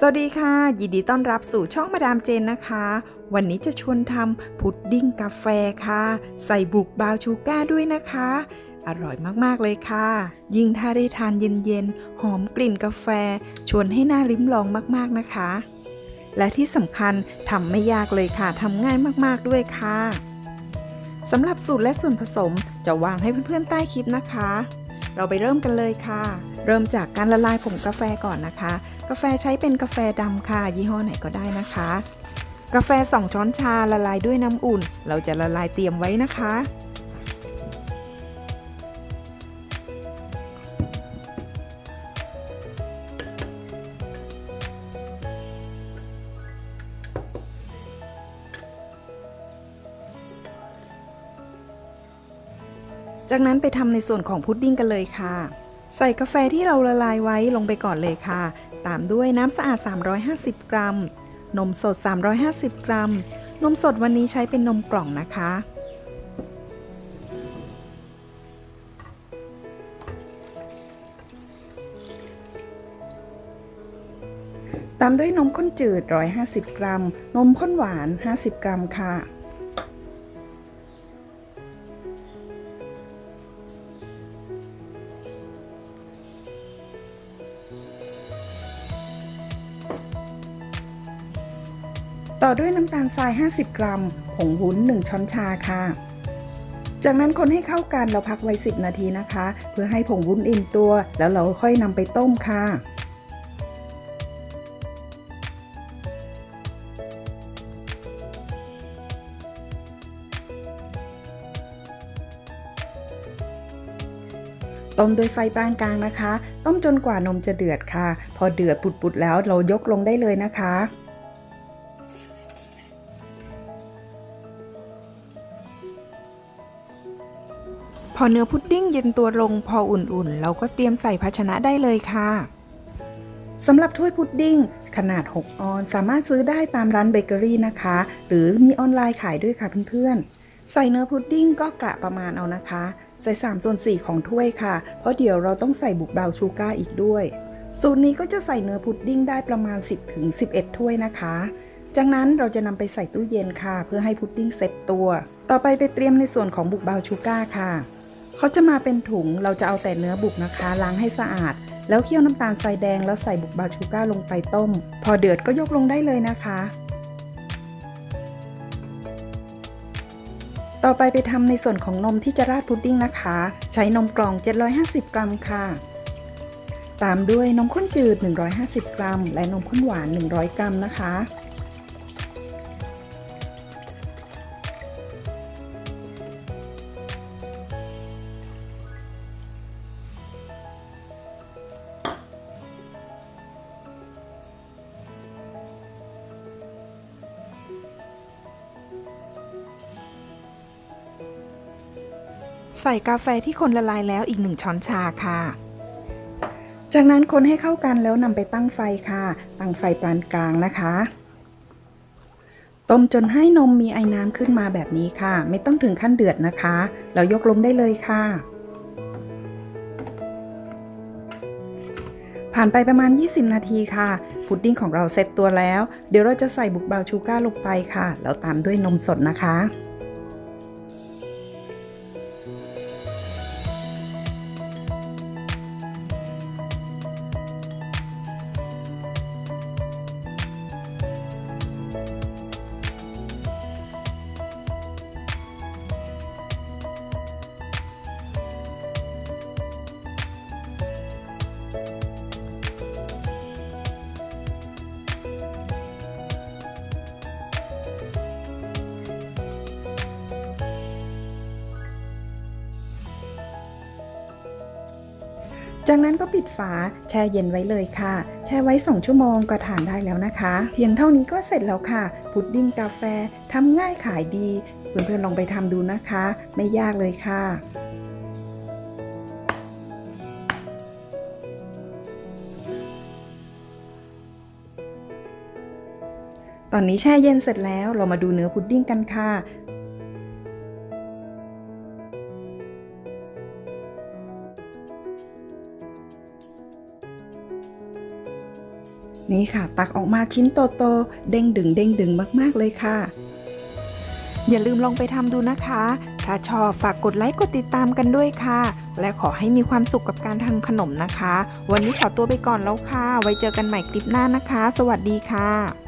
สวัสดีค่ะ ยินดีต้อนรับสู่ช่องมาดามเจนนะคะ วันนี้จะชวนทำพุดดิ้งกาแฟค่ะ ใส่บุกบาวชูก้าด้วยนะคะ อร่อยมากๆเลยค่ะ ยิ่งถ้าได้ทานเย็นๆ หอมกลิ่นกาแฟ ชวนให้น่าลิ้มลองมากๆนะคะ และที่สำคัญทำไม่ยากเลยค่ะทำง่ายมากๆด้วยค่ะสำหรับสูตรและส่วนผสมจะวางให้เพื่อนๆใต้คลิปนะคะ เราไปเริ่มกันเลยค่ะ เริ่มจากการละลายผงกาแฟก่อนนะคะ กาแฟใช้เป็นกาแฟดำค่ะ ยี่ห้อไหนก็ได้นะคะ กาแฟ 2 ช้อนชาละลายด้วยน้ำอุ่น เราจะละลายเตรียมไว้นะคะ จากนั้นไปทำในส่วนของพุดดิ้งกันเลยค่ะ ใส่กาแฟที่เราละลายไว้ลงไปก่อนเลยค่ะ ตามด้วยน้ำสะอาด 350 กรัม นมสด 350 กรัม นมสดวันนี้ใช้เป็นนมกล่องนะคะ ตามด้วยนมข้นจืด 150 กรัม นมข้นหวาน 50 กรัมค่ะ ต่อด้วยน้ำตาลทราย 50 กรัม ผงวุ้น 1 ช้อนชาค่ะ จากนั้นคนให้เข้ากันเราพักไว้ 10 นาทีนะคะ เพื่อให้ผงวุ้นอิ่มตัว แล้วเราค่อยนำไปต้มค่ะต้มโดยไฟปานกลางนะคะ ต้มจนกว่านมจะเดือดค่ะ พอเดือดปุดๆแล้วเรายกลงได้เลยนะคะ พอเนื้อพุดดิ้งเย็นตัวลงพออุ่นๆ เราก็เตรียมใส่ภาชนะได้เลยค่ะสำหรับถ้วยพุดดิ้งขนาด 6 ออนสามารถซื้อได้ตามร้านเบเกอรี่นะคะ หรือมีออนไลน์ขายด้วยค่ะเพื่อนๆ ใส่เนื้อพุดดิ้งก็กระประมาณเอานะคะ ใส่3ส่วน4ของถ้วยค่ะ เพราะเดี๋ยวเราต้องใส่บุกบราวชูการ์อีกด้วย สูตรนี้ก็จะใส่เนื้อพุดดิ้งได้ประมาณ 10ถึง11 ถ้วยนะคะ จากนั้นเราจะนำไปใส่ตู้เย็นค่ะ เพื่อให้พุดดิ้งเซ็ตตัว ต่อไปไปเตรียมในส่วนของบุกบราวชูการ์ค่ะ เขาจะมาเป็นถุงเราจะเอาแต่เนื้อบุกนะคะ ล้างให้สะอาด แล้วเคี่ยวน้ำตาลทรายแดงแล้วใส่บุกบราชูกาลงไปต้ม พอเดือดก็ยกลงได้เลยนะคะ ต่อไปไปทำในส่วนของนมที่จะราดพุดดิ้งนะคะ ใช้นมกล่อง 750 กรัมค่ะ ตามด้วยนมข้นจืด 150 กรัม และนมข้นหวาน 100 กรัมนะคะ ใส่กาแฟที่คนละลายแล้วอีกหนึ่งช้อนชาค่ะ จากนั้นคนให้เข้ากันแล้วนำไปตั้งไฟค่ะ ตั้งไฟปานกลางนะคะ ต้มจนให้นมมีไอ้น้ำขึ้นมาแบบนี้ค่ะ ไม่ต้องถึงขั้นเดือดนะคะเรายกลงได้เลยค่ะ ผ่านไปประมาณ 20 นาทีค่ะ พุดดิ้งของเราเสร็จตัวแล้ว เดี๋ยวเราจะใส่บุกเบาชูการ์ลงไปค่ะ แล้วตามด้วยนมสดนะคะ จากนั้นก็ปิดฝาแช่เย็นไว้เลยค่ะ แช่ไว้ 2 ชั่วโมงก็ทานได้แล้วนะคะ เพียงเท่านี้ก็เสร็จแล้วค่ะ พุดดิ้งกาแฟทำง่ายขายดี เพื่อนๆลองไปทำดูนะคะ ไม่ยากเลยค่ะตอนนี้แช่เย็นเสร็จแล้วเรามาดูเนื้อพุดดิ้งกันค่ะ นี่ค่ะ ตักออกมาชิ้นโตๆเด้งดึงเด้งดึงมากๆเลยค่ะ อย่าลืมลองไปทำดูนะคะ ถ้าชอบฝากกดไลค์กดติดตามกันด้วยค่ะ และขอให้มีความสุขกับการทำขนมนะคะ วันนี้ขอตัวไปก่อนแล้วค่ะ ไว้เจอกันใหม่คลิปหน้านะคะ สวัสดีค่ะ